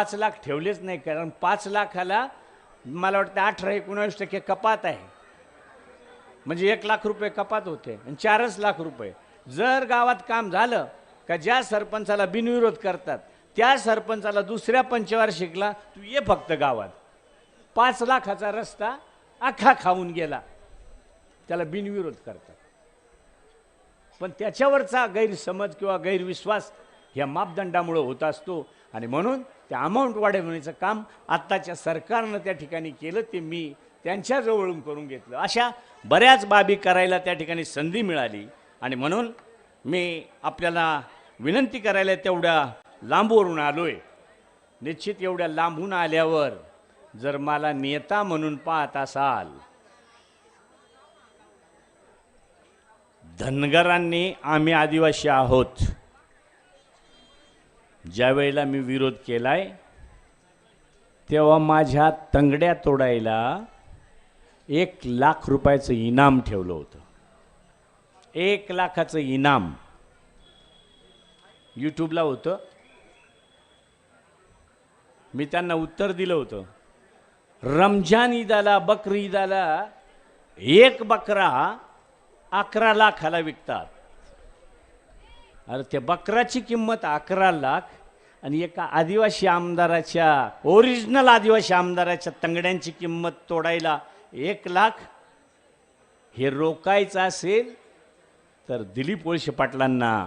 पाच लाख ठेवलेच नाही कारण पाच लाखाला मला वाटतं अठरा एकोणावीस टक्के कपात आहे. म्हणजे एक लाख रुपये कपात होते आणि चारच लाख रुपये. जर गावात काम झालं का ज्या सरपंचाला बिनविरोध करतात त्या सरपंचाला दुसऱ्या पंचवार्षिकला तू ये फक्त गावात. पाच लाखाचा रस्ता अख्खा खाऊन गेला. त्याला बिनविरोध करतात. पण त्याच्यावरचा गैरसमज किंवा गैरविश्वास ह्या मापदंडामुळं होत असतो आणि म्हणून त्या अमाऊंट वाढवण्याचं काम आत्ताच्या सरकारनं त्या ठिकाणी केलं ते मी त्यांच्याजवळून करून घेतलं. अशा बऱ्याच बाबी करायला त्या ठिकाणी संधी मिळाली. आणि म्हणून मी आपल्याला विनंती करायला तेवढ्या लांबवरून आलो आहे निश्चित एवढ्या लांबून आल्यावर जर मला नेता म्हणून पाहत असाल धनगरांनी आम्ही आदिवासी आहोत. ज्या वेळेला मी विरोध केलाय तेव्हा माझ्या तंगड्या तोडायला एक लाख रुपयाचं इनाम ठेवलं होतं. एक लाखाचं इनाम यूट्यूबला होतं. मी त्यांना उत्तर दिलं होतं. रमजान ईदाला बकर ईदाला एक बकरा अकरा लाखाला विकतात. अरे त्या बकराची किंमत अकरा लाख आणि एका आदिवासी आमदाराच्या ओरिजिनल आदिवासी आमदाराच्या तंगड्यांची किंमत तोडायला एक लाख. हे रोकायचं असेल तर दिलीप वळशे पाटलांना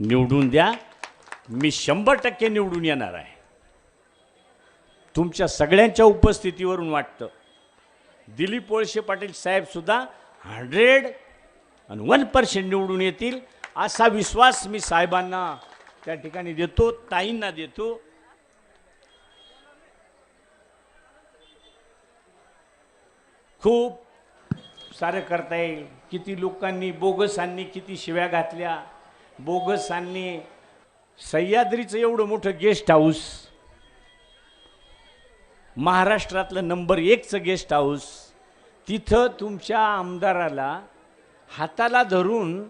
निवडून द्या. मी शंभर टक्के निवडून येणार आहे. तुमच्या सगळ्यांच्या उपस्थितीवरून वाटतं. दिलीप वळशे पाटील साहेबसुद्धा हंड्रेड आणि वन पर्सेंट निवडून येतील. असा विश्वास मी साहेबांना त्या ठिकाणी देतो ताईंना देतो. खूप सारं करता येईल. किती लोकांनी बोगसांनी किती शिव्या घातल्या. बोगसांनी सह्याद्रीचं एवढं मोठं गेस्ट हाऊस महाराष्ट्रातलं नंबर एकचं गेस्ट हाऊस तिथं तुमच्या आमदाराला हाताला धरून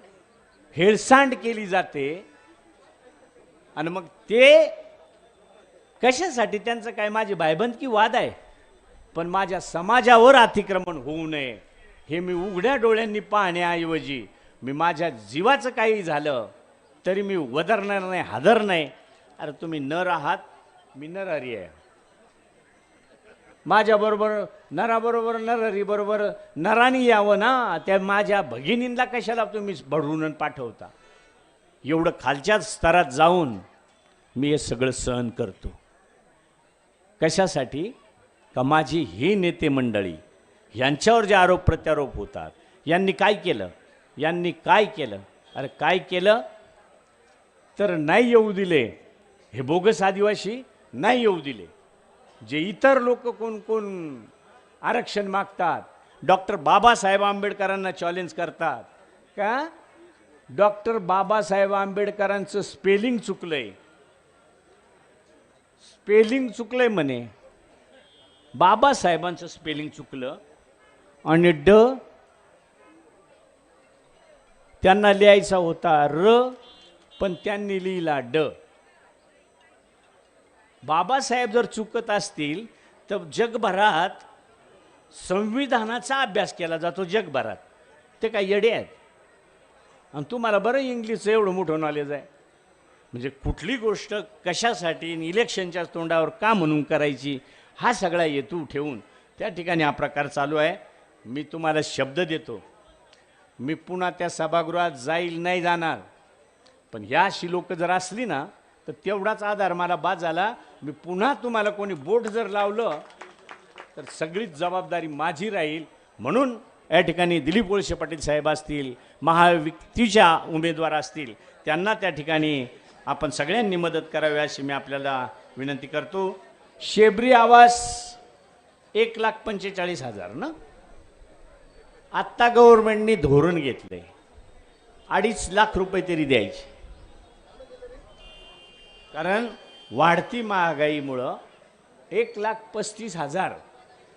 हेळसांड केली जाते. आणि मग ते कशासाठी? त्यांचं काय माझी भायबंदकी वाद आहे. पण माझ्या समाजावर अतिक्रमण होऊ नये. हे मी उघड्या डोळ्यांनी पाहण्याऐवजी मी माझ्या जीवाचं काही झालं तरी मी वदरणार नाही हादर नाही. अरे तुम्ही नर आहात मी नरहरी आहे. माझ्याबरोबर नराबरोबर नरहरी बरोबर नरानी यावं ना? त्या माझ्या भगिनींना कशाला तुम्ही भरून पाठवता? एवढं खालच्या स्तरात जाऊन मी हे सगळं सहन करतो. कशासाठी? का माझी ही नेते मंडळी यांच्यावर जे आरोप प्रत्यारोप होतात यांनी काय केलं? यांनी काय केलं? अरे काय केलं? तर नाही येऊ दिले. हे बोगस आदिवासी नाही येऊ दिले. जे इतर लोक कोण कोण आरक्षण मागतात. डॉक्टर बाबासाहेब आंबेडकरांना चॅलेंज करतात. का? डॉक्टर बाबासाहेब आंबेडकरांचं स्पेलिंग चुकलंय. स्पेलिंग चुकलंय म्हणे. बाबासाहेबांचं स्पेलिंग चुकलं आणि ड त्यांना लिहायचा होता र पण त्यांनी लिहिला ड. बाबासाहेब जर चुकत असतील तर जगभरात संविधानाचा अभ्यास केला जातो जगभरात. ते काय येडे आहेत. आणि तुम्हाला बरं इंग्लिशचं एवढं मोठं नॉलेज आहे. म्हणजे कुठली गोष्ट कशासाठी आणि इलेक्शनच्या तोंडावर का म्हणून करायची हा सगळा हेतू ठेवून त्या ठिकाणी हा प्रकार चालू आहे. मी तुम्हाला शब्द देतो. मी पुन्हा त्या सभागृहात जाईल नाही जाणार. पण ह्या अशी लोकं जर असली ना तर तेवढाच आधार मला बाद झाला मी पुन्हा तुम्हाला कोणी बोट जर लावलं तर सगळीच जबाबदारी माझी राहील. म्हणून या ठिकाणी दिलीप वळसे पाटील साहेब असतील महायुतीच्या उमेदवार असतील त्यांना त्या ठिकाणी आपण सगळ्यांनी मदत करावी अशी मी आपल्याला विनंती करतो. शेबरी आवास एक लाख पंचेचाळीस हजार ना? आत्ता गव्हर्नमेंटने धोरण घेतलंय. अडीच लाख रुपये तरी द्यायचे. कारण वाढती महागाईमुळं एक लाख पस्तीस हजार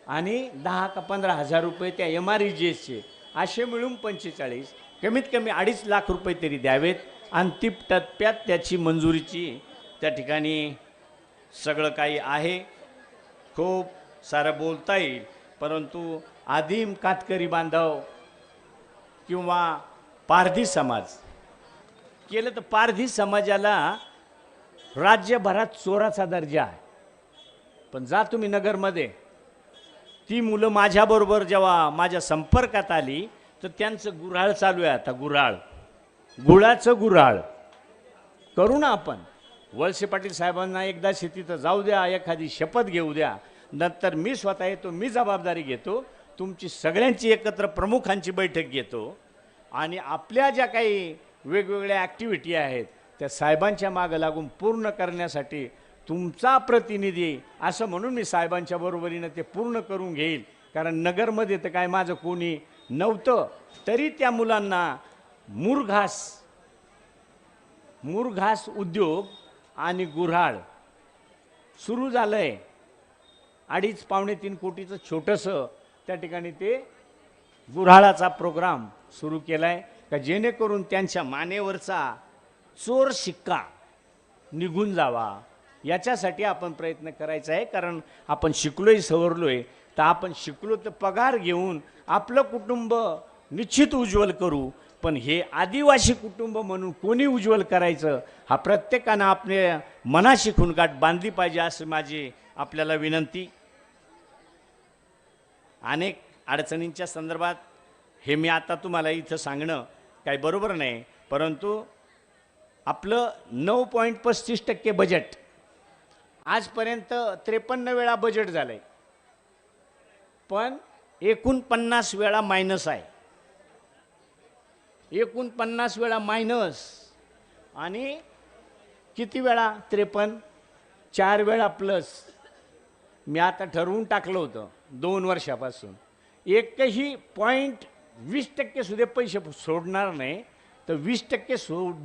आणि दहा का पंधरा हजार रुपये त्या एम आर ई जी एसचे असे मिळून पंचेचाळीस कमीत कमी अडीच लाख रुपये तरी द्यावेत. अंतिम टप्प्यात त्याची मंजुरीची त्या ठिकाणी सगळं काही आहे. खूप सारं बोलता येईल. परंतु आदिम कातकरी बांधव किंवा पारधी समाज केलं तर पारधी समाजाला राज्यभरात चोराचा दर्जा आहे. पण जा तुम्ही नगरमध्ये ती मुलं माझ्याबरोबर जेव्हा माझ्या संपर्कात आली तर त्यांचं गुऱ्हाळ चालू आहे आता गुऱ्हाळ गुळाचं गुऱ्हाळ करू ना आपण. वळसे पाटील साहेबांना एकदा शेतीत जाऊ द्या एखादी शपथ घेऊ द्या. नंतर मी स्वतः येतो मी जबाबदारी घेतो तुमची सगळ्यांची एकत्र प्रमुखांची बैठक घेतो. आणि आपल्या ज्या काही वेगवेगळ्या ॲक्टिव्हिटी आहेत त्या साहेबांच्या मागं लागून पूर्ण करण्यासाठी तुमचा प्रतिनिधी असं म्हणून मी साहेबांच्या बरोबरीनं ते पूर्ण करून घेईल. कारण नगरमध्ये तर काय माझं कोणी नव्हतं तरी त्या मुलांना मुरघास मुरघास उद्योग आणि गुऱ्हाळ सुरू झालं आहे अडीच पावणे तीन कोटीचं छोटंसं त्या ठिकाणी ते गुऱ्हाळाचा प्रोग्राम सुरू केला आहे का जेणेकरून त्यांच्या मानेवरचा चोर शिक्का निघून जावा. याच्यासाठी आपण प्रयत्न करायचा आहे कारण आपण शिकलोय सवरलोय. तर आपण शिकलो तर पगार घेऊन आपलं कुटुंब निश्चित उज्ज्वल करू. पण हे आदिवासी कुटुंब म्हणून कोणी उज्ज्वल करायचं? हा प्रत्येकानं आपल्या मनाशी खुणगाठ बांधली पाहिजे असं माझी आपल्याला विनंती. अनेक अडचणींच्या संदर्भात हे मी आता तुम्हाला इथं सांगणं काही बरोबर नाही परंतु आपलं नऊ पॉईंट पस्तीस टक्के बजेट आजपर्यंत त्रेपन्न वेळा बजेट झालं आहे पण एकूण पन्नास वेळा मायनस आहे. एकूण पन्नास वेळा मायनस आणि किती वेळा? त्रेपन्न? चार वेळा प्लस मी आता ठरवून टाकलं होतं दोन वर्षापासून. एकही पॉईंट वीस टक्के सुद्धा पैसे सोडणार नाही. तर वीस टक्के सोड